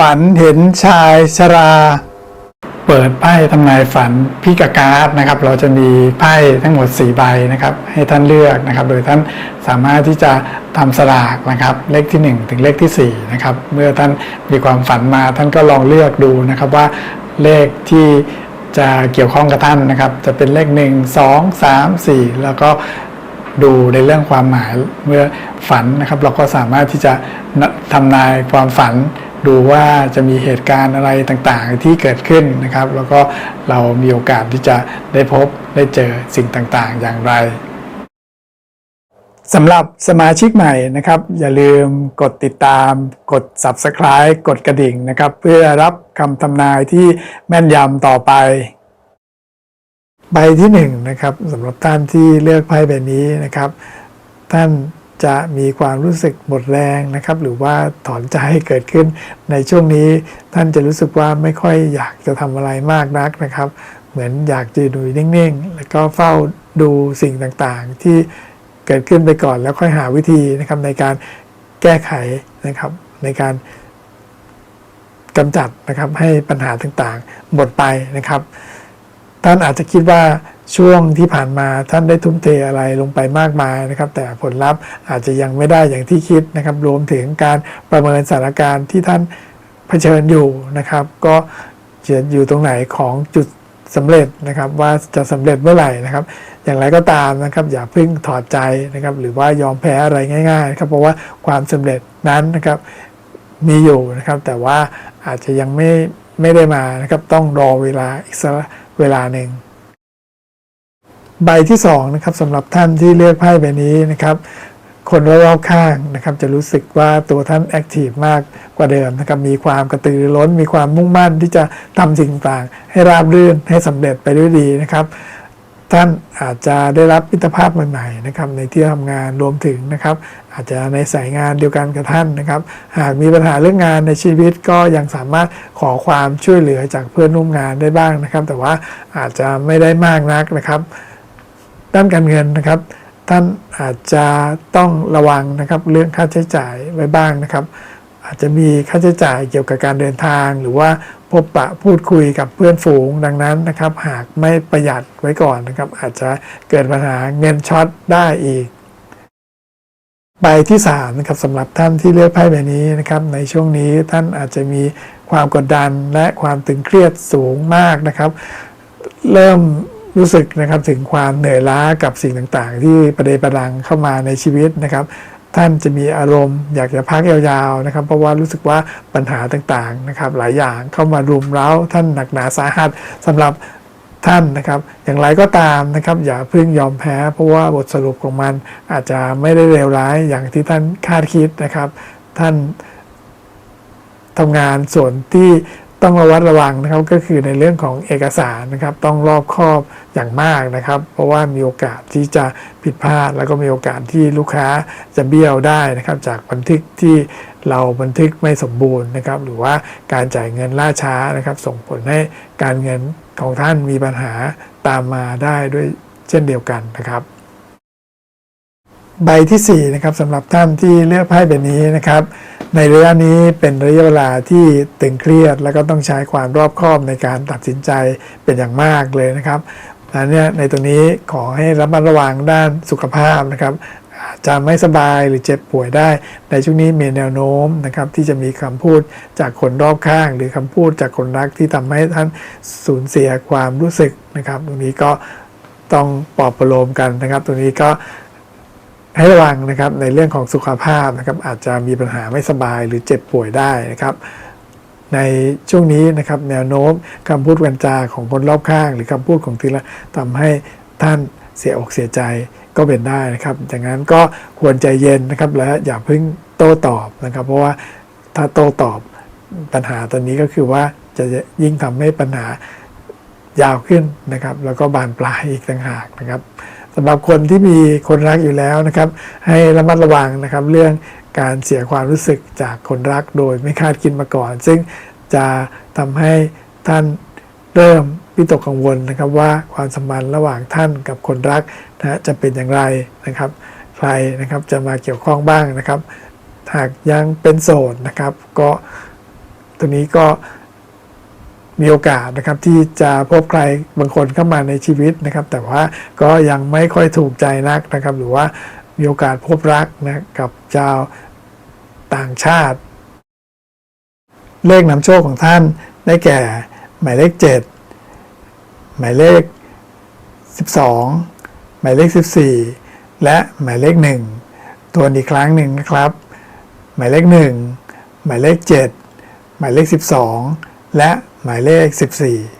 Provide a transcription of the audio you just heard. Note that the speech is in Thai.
ฝันเห็นชายชรา เปิดไพ่ทำนายฝันพิกาการ์ดนะครับ เราจะมีไพ่ทั้งหมด 4 ใบนะครับ ให้ท่านเลือกนะครับ โดยท่านสามารถที่จะทำสลากนะครับ เลขที่ 1 ถึงเลขที่ 4 นะครับ เมื่อท่านมีความฝันมาท่านก็ลองเลือกดูนะครับว่าเลขที่จะเกี่ยวข้องกับท่านนะครับ จะเป็นเลข 1 2 3 4 แล้วก็ดูในเรื่องความหมายเมื่อฝันนะครับ เราก็สามารถที่จะทำนายความฝัน ดูว่าจะมีเหตุการณ์อะไรต่างๆที่เกิดขึ้นนะครับ แล้วก็เรามีโอกาสที่จะได้พบได้เจอสิ่งต่างๆ อย่างไรสำหรับสมาชิกใหม่นะครับ อย่าลืมกดติดตาม กด Subscribe กดกระดิ่งนะครับ เพื่อรับคำทำนายที่แม่นยำต่อไป ใบที่หนึ่งนะครับสำหรับท่านที่เลือกไพ่ใบนี้นะครับ ท่าน จะมีความรู้สึกหมดแรงนะครับ หรือว่าถอนใจเกิดขึ้น ในช่วงนี้ท่านจะรู้สึกว่าไม่ค่อยอยากจะทำอะไรมากนักนะครับ เหมือนอยากจะดูนิ่งๆ แล้วก็เฝ้าดูสิ่งต่างๆ ที่เกิดขึ้นไปก่อนแล้วค่อยหาวิธีนะครับในการแก้ไขนะครับในการกำจัดนะครับให้ปัญหาต่างๆ หมดไปนะครับ ท่านอาจจะคิดว่า ช่วงที่ผ่านมาท่านได้ทุ่มเทอะไรลงไปมากมายนะครับ แต่ผลลัพธ์อาจจะยังไม่ได้อย่างที่คิดนะครับ รวมถึงการประเมินสถานการณ์ที่ท่านเผชิญอยู่นะครับ ก็จะอยู่ตรงไหนของจุดสำเร็จนะครับ ว่าจะสำเร็จเมื่อไหร่นะครับ อย่างไรก็ตามนะครับ อย่าเพิ่งถอดใจนะครับ หรือว่ายอมแพ้อะไรง่าย ๆ ครับเพราะว่าความสำเร็จนั้นนะครับมีอยู่นะครับ แต่ว่าอาจจะยังไม่ไม่ได้มานะครับ ต้องรอเวลาอีกสักเวลาหนึ่ง ใบที่2นะครับสำหรับท่านที่เลือกไพ่ใบนี้นะครับ คนรอบข้างนะครับ จะรู้สึกว่าตัวท่านแอคทีฟมากกว่าเดิมนะครับ มีความกระตือรือร้น มีความมุ่งมั่นที่จะทำสิ่งต่างให้ราบรื่นให้สำเร็จไปด้วยดีนะครับ ท่านอาจจะได้รับมิตรภาพใหม่ๆนะครับ ในที่ทำงานรวมถึงนะครับ อาจจะในสายงานเดียวกันกับท่านนะครับ หากมีปัญหาเรื่องงานในชีวิตก็ยังสามารถขอความช่วยเหลือจากเพื่อนร่วมงานได้บ้างนะครับ แต่ว่าอาจจะไม่ได้มากนักนะครับ ด้านการเงินนะครับ ท่านอาจจะต้องระวังนะครับเรื่องค่าใช้จ่ายไว้บ้างนะครับ อาจจะมีค่าใช้จ่ายเกี่ยวกับการเดินทาง หรือว่าพบปะพูดคุยกับเพื่อนฝูงดังนั้นนะครับ หากไม่ประหยัดไว้ก่อนนะครับ อาจจะเกิดปัญหาเงินช็อตได้อีกใบที่3นะครับสำหรับท่านที่เลือกไพ่ใบนี้นะครับในช่วงนี้ท่านอาจจะมีความกดดันและความตึงเครียดสูงมากนะครับ เริ่ม รู้สึกนะครับถึงความเหนื่อยล้ากับสิ่งต่างๆ ที่ประเดประดังเข้ามาในชีวิตนะครับ ท่านจะมีอารมณ์อยากจะพักยาวๆนะครับ เพราะว่ารู้สึกว่าปัญหาต่างๆนะครับหลายอย่างเข้ามารุมเร้าท่านหนักหนาสาหัสสำหรับท่านนะครับอย่างไรก็ตามนะครับ อย่าเพิ่งยอมแพ้ เพราะว่าบทสรุปของมันอาจจะไม่ได้เลวร้ายอย่างที่ท่านคาดคิดนะครับ ท่านทำงานส่วนที่ ต้องระวัดระวังนะครับก็คือในเรื่องของเอกสารนะครับ ต้องรอบคอบอย่างมากนะครับ เพราะว่ามีโอกาสที่จะผิดพลาด แล้วก็มีโอกาสที่ลูกค้าจะเบี้ยวได้นะครับ จากบันทึกที่เราบันทึกไม่สมบูรณ์นะครับ หรือว่าการจ่ายเงินล่าช้านะครับ ส่งผลให้การเงินของท่านมีปัญหาตามมาได้ด้วยเช่นเดียวกันนะครับ ใบที่4นะครับสำหรับท่านที่เลือกไพ่ใบนี้นะครับ ในระยะนี้เป็นระยะเวลาที่ตึงเครียด แล้วก็ต้องใช้ความรอบคอบในการตัดสินใจเป็นอย่างมากเลยนะครับดังนั้นเนี่ยในตัวนี้ขอให้ระมัดระวังด้านสุขภาพนะครับอาจจะไม่สบายหรือเจ็บป่วยได้ ในช่วงนี้มีแนวโน้มนะครับที่จะมีคำพูดจากคนรอบข้าง หรือคำพูดจากคนรักที่ทำให้ท่านสูญเสียความรู้สึกนะครับ ตรงนี้ก็ต้องปลอบประโลมกันนะครับ ตรงนี้ก็ ให้ระวังนะครับในเรื่องของสุขภาพนะครับอาจจะมีปัญหาไม่สบายหรือเจ็บป่วยได้นะครับ ในช่วงนี้นะครับแนวโน้มคำพูดกันจาของคนรอบข้าง หรือคำพูดของทีละทำให้ท่านเสียอกเสียใจก็เป็นได้นะครับดังนั้นก็ควรใจเย็นนะครับและอย่าเพิ่งโต้ตอบนะครับ เพราะว่าถ้าโต้ตอบปัญหาตอนนี้ก็คือว่าจะยิ่งทำให้ปัญหายาวขึ้นนะครับ แล้วก็บานปลายอีกต่างหากนะครับำหรับคนที่มีคนรักอยู่แล้วนะครับ ให้ระมัดระวังนะครับ เรื่องการเสียความรู้สึกจากคนรักโดยไม่คาดคิดมาก่อน ซึ่งจะทำให้ท่านเริ่มวิตกกังวลนะครับว่าความสัมพันธ์ระหว่างท่านกับคนรักนะจะเป็นอย่างไรนะครับ ใครนะครับจะมาเกี่ยวข้องบ้างนะครับ หากยังเป็นโสดนะครับ ก็ตัวนี้ก็ มีโอกาสนะครับที่จะพบใครบางคนเข้ามาในชีวิตนะครับ แต่ว่าก็ยังไม่ค่อยถูกใจนักนะครับ หรือว่ามีโอกาสพบรักนะกับชาวต่างชาติ เลขนำโชคของท่านได้แก่ หมายเลข 7 หมายเลข 12 หมายเลข 14 และหมายเลข 1 ตัวอีกครั้งหนึ่งนะครับ หมายเลข 1 หมายเลข 7 หมายเลข 12 และ หมายเลข 14